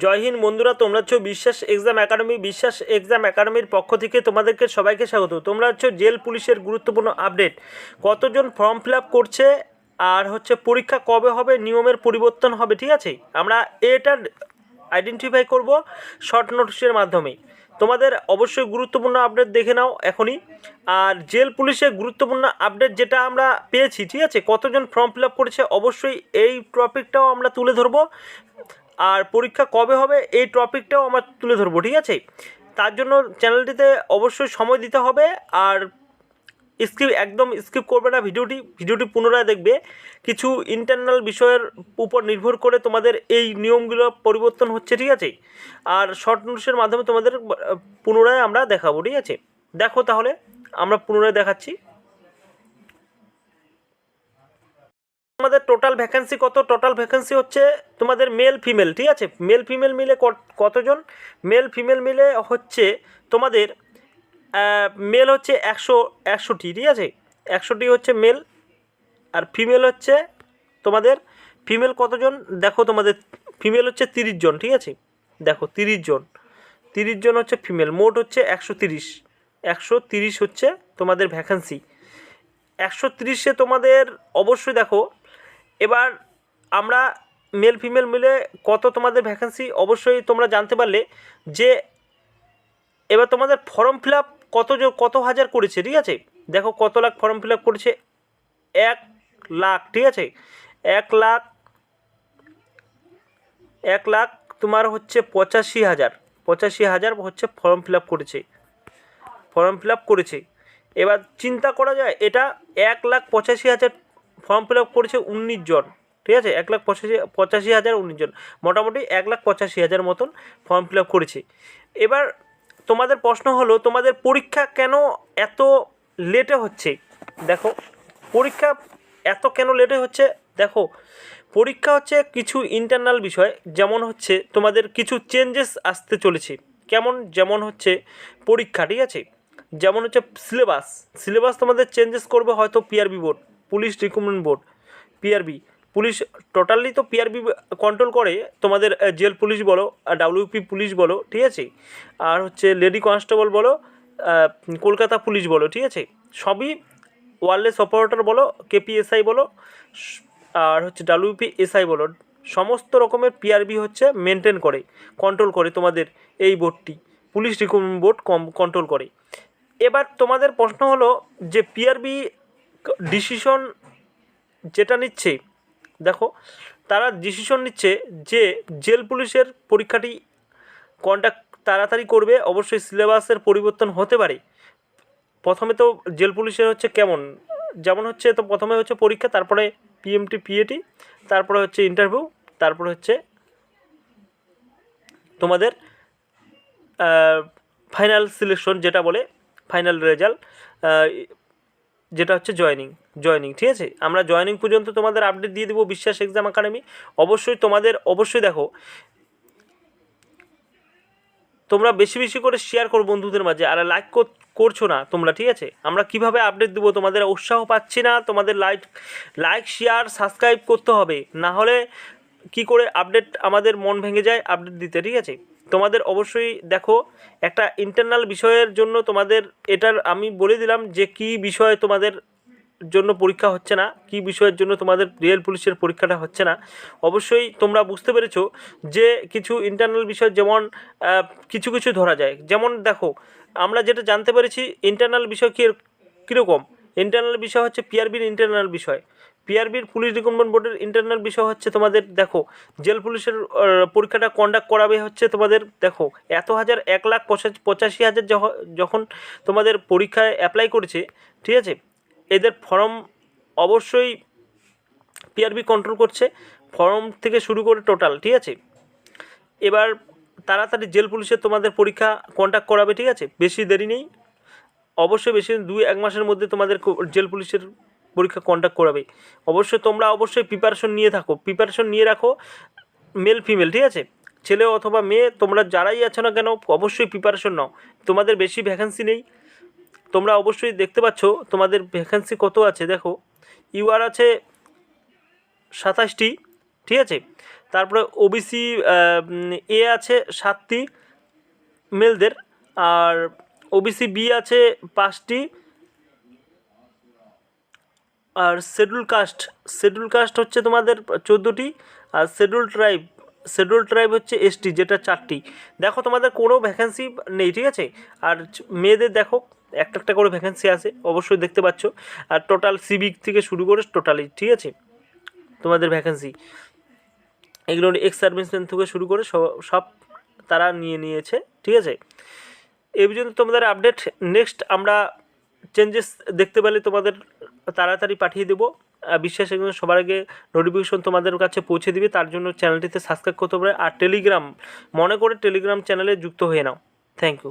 জয় হিন্দ বন্ধুরা, তোমরা হচ্ছে বিশ্বাস এক্সাম একাডেমি, বিশ্বাস এক্সাম একাডেমির পক্ষ থেকে তোমাদেরকে সবাইকে স্বাগত। তোমরা হচ্ছে জেল পুলিশের গুরুত্বপূর্ণ আপডেট। কতজন ফর্ম ফিল করছে আর হচ্ছে পরীক্ষা কবে হবে, নিয়মের পরিবর্তন হবে, ঠিক আছে? আমরা এটা আইডেন্টিফাই করব শর্ট নোটিশের মাধ্যমে তোমাদের অবশ্যই গুরুত্বপূর্ণ আপডেট দেখে নাও এখনই। আর জেল পুলিশের গুরুত্বপূর্ণ আপডেট যেটা আমরা পেয়েছি, ঠিক আছে? কতজন ফর্ম ফিল করেছে, অবশ্যই এই টপিকটাও আমরা তুলে ধরবো। আর পরীক্ষা কবে হবে এই টপিকটাও আমরা তুলে ধরবো, ঠিক আছে? তার জন্য চ্যানেলটিতে অবশ্যই সময় দিতে হবে আর স্কিপ, একদম স্কিপ করবে না ভিডিওটি ভিডিওটি পুনরায় দেখবে। কিছু ইন্টারনাল বিষয়ের উপর নির্ভর করে তোমাদের এই নিয়মগুলো পরিবর্তন হচ্ছে, ঠিক আছে? আর শর্ট নোটসের মাধ্যমে তোমাদের পুনরায় আমরা দেখাবো, ঠিক আছে? দেখো তাহলে, আমরা পুনরায় দেখাচ্ছি। আমাদের টোটাল ভ্যাকেন্সি কত? টোটাল ভ্যাকেন্সি হচ্ছে তোমাদের মেল ফিমেল ঠিক আছে? মেল ফিমেল মিলে কত- কতজন? মেল ফিমেল মিলে হচ্ছে তোমাদের মেল হচ্ছে একশো, একশোটি, ঠিক আছে? একশোটি হচ্ছে মেল আর ফিমেল হচ্ছে তোমাদের ফিমেল কতজন? দেখো তোমাদের ফিমেল হচ্ছে তিরিশ জন, ঠিক আছে? দেখো তিরিশ জন। তিরিশ জন হচ্ছে ফিমেল মোট হচ্ছে একশো তিরিশ। একশো তিরিশ হচ্ছে তোমাদের ভ্যাকেন্সি একশো তিরিশে তোমাদের, অবশ্যই দেখো এবার আমরা মেল ফিমেল মিলে কত তোমাদের ভ্যাকেন্সি অবশ্যই তোমরা জানতে পারলে যে এবার তোমাদের ফর্ম ফিল আপ কত কত হাজার করেছে, ঠিক আছে? দেখো কত লাখ ফর্ম ফিল আপ করেছে? এক লাখ, ঠিক আছে? এক লাখ এক লাখ তোমার হচ্ছে পঁচাশি হাজার পঁচাশি হাজার হচ্ছে ফর্ম ফিল আপ করেছে ফর্ম ফিল আপ করেছে। এবার চিন্তা করা যায়, এটা এক লাখ পঁচাশি হাজার ফর্ম ফিল আপ করেছে উনিশ জন, ঠিক আছে? এক লাখ পঁচাশি পঁচাশি হাজার উনিশ জন। মোটামুটি এক লাখ পঁচাশি হাজার মতন ফর্ম ফিল আপ করেছে। এবার তোমাদের প্রশ্ন হলো, তোমাদের পরীক্ষা কেন এত লেটে হচ্ছে? দেখো, পরীক্ষা এত কেন লেটে হচ্ছে? দেখো, পরীক্ষা হচ্ছে কিছু ইন্টারনাল বিষয়, যেমন হচ্ছে তোমাদের কিছু চেঞ্জেস আসতে চলেছে। কেমন? যেমন হচ্ছে পরীক্ষা, ঠিক আছে? যেমন হচ্ছে সিলেবাস সিলেবাস তোমাদের চেঞ্জেস করবে হয়তো PRB board police recruitment board PRB police totally তো পিআরবি কন্ট্রোল করে, তোমাদের জেল পুলিশ বলো ডাব্লিউপি পুলিশ বলো, ঠিক আছে? আর হচ্ছে লেডি কনস্টেবল বলো কলকাতা পুলিশ বলো, ঠিক আছে? সবই ওয়ারলেস অপারেটর বলো কেপিএসআই বলো, আর হচ্ছে ডাব্লিউপি এসআই বলো, সমস্ত রকমের পিআরবি হচ্ছে মেনটেন করে কন্ট্রোল করে তোমাদের এই বোর্ডটি। পুলিশ রিক্রুটমেন্ট বোর্ড কম কন্ট্রোল করে। এবার তোমাদের প্রশ্ন হলো যে পিআরবি ডিসিশন যেটা নিচ্ছে, দেখো, তারা ডিসিশন নিচ্ছে যে জেল পুলিশের পরীক্ষাটি কন্ডাক্ট তাড়াতাড়ি করবে, অবশ্যই সিলেবাসের পরিবর্তন হতে পারে। প্রথমে তো জেল পুলিশের হচ্ছে কেমন? যেমন হচ্ছে, তো প্রথমে হচ্ছে পরীক্ষা, তারপরে পিএমটি পিএটি তারপরে হচ্ছে ইন্টারভিউ তারপরে হচ্ছে তোমাদের ফাইনাল সিলেকশন যেটা বলে ফাইনাল রেজাল্ট যেটা হচ্ছে জয়নিং জয়নিং ঠিক আছে? আমরা জয়নিং পর্যন্ত তোমাদের আপডেট দিয়ে দেবো বিশ্বাস এক্সাম একাডেমি অবশ্যই তোমাদের, অবশ্যই দেখো, তোমরা বেশি বেশি করে শেয়ার করো বন্ধুদের মাঝে, আর লাইক করছ না তোমরা, ঠিক আছে? আমরা কীভাবে আপডেট দেবো তোমাদের উৎসাহ পাচ্ছি না, তোমাদের লাইক লাইক শেয়ার সাবস্ক্রাইব করতে হবে। না হলে কি করে আপডেট আমাদের মন ভেঙে যায় আপডেট দিতে, ঠিক আছে? তোমাদের অবশ্যই দেখো, একটা ইন্টারনাল বিষয়ের জন্য তোমাদের, এটার আমি বলে দিলাম যে কি বিষয়ে তোমাদের জন্য পরীক্ষা হচ্ছে না, কি বিষয়ের জন্য তোমাদের রিয়েল পুলিশের পরীক্ষাটা হচ্ছে না। অবশ্যই তোমরা বুঝতে পেরেছ যে কিছু ইন্টারনাল বিষয় যেমন কিছু কিছু ধরা যায়। যেমন দেখো, আমরা যেটা জানতে পেরেছি ইন্টারনাল বিষয় কী কীরকম? ইন্টারনাল বিষয় হচ্ছে পিআরবির ইন্টারনাল বিষয়। পিআরবির পুলিশ রিক্রুটমেন্ট বোর্ডের ইন্টারনাল বিষয় হচ্ছে তোমাদের, দেখো, জেল পুলিশের পরীক্ষাটা কন্ডাক্ট করাবে হচ্ছে তোমাদের, দেখো, এত হাজার এক লাখ পঁচাশি পঁচাশি হাজার যখ- যখন তোমাদের পরীক্ষায় অ্যাপ্লাই করেছে, ঠিক আছে, এদের ফর্ম অবশ্যই পিআরবি কন্ট্রোল করছে ফর্ম থেকে শুরু করে টোটাল ঠিক আছে, এবার তাড়াতাড়ি জেল পুলিশের তোমাদের পরীক্ষা কন্ট্যাক্ট করাবে, ঠিক আছে, বেশি দেরি নেই, অবশ্যই বেশি দুই এক মাসের মধ্যে তোমাদের জেল পুলিশের পরীক্ষা কন্ট্যাক্ট করাবে। অবশ্যই তোমরা অবশ্যই প্রিপারেশন নিয়ে থাকো। প্রিপারেশন নিয়ে রাখো মেল ফিমেল ঠিক আছে? ছেলে অথবা মেয়ে, তোমরা যারাই আছো না কেন, অবশ্যই প্রিপারেশন নাও। তোমাদের বেশি ভ্যাকেন্সি নেই। তোমরা অবশ্যই দেখতে পাচ্ছ, তোমাদের ভ্যাকেন্সি কত আছে, দেখো। ইউআর আছে সাতাশটি, ঠিক আছে? তারপরে ওবিসি এ আছে সাতটি মেলদের আর ওবিসি বি আছে পাঁচটি আর শিডিউল কাস্ট শিডিউল কাস্ট হচ্ছে তোমাদের চোদ্দোটি, আর শিডিউল ট্রাইব শিডিউল ট্রাইব হচ্ছে এসটি যেটা চারটি। দেখো তোমাদের কোনো ভ্যাকেন্সি নেই, ঠিক আছে? আর মেয়েদের দেখো, একটা একটা করে ভ্যাকেন্সি আছে, অবশ্যই দেখতে পাচ্ছ। আর টোটাল সিভিক থেকে শুরু করে টোটালি ঠিক আছে? তোমাদের ভ্যাকেন্সি এগুলো এক্স সার্ভিসম্যান থেকে শুরু করে সব- সব তারা নিয়ে নিয়েছে, ঠিক আছে? এই পর্যন্ত তোমাদের আপডেট নেক্সট আমরা চেঞ্জেস দেখতে পেলে তোমাদের তাড়াতাড়ি পাঠিয়ে দেবো। বিশ্বাস এগুলো সবার আগে নোটিফিকেশন তোমাদের কাছে পৌঁছে দিবে। তার জন্য চ্যানেলটিতে সাবস্ক্রাইব করতে পারে। আর টেলিগ্রাম মনে করে টেলিগ্রাম চ্যানেলে যুক্ত হয়ে নাও। Thank you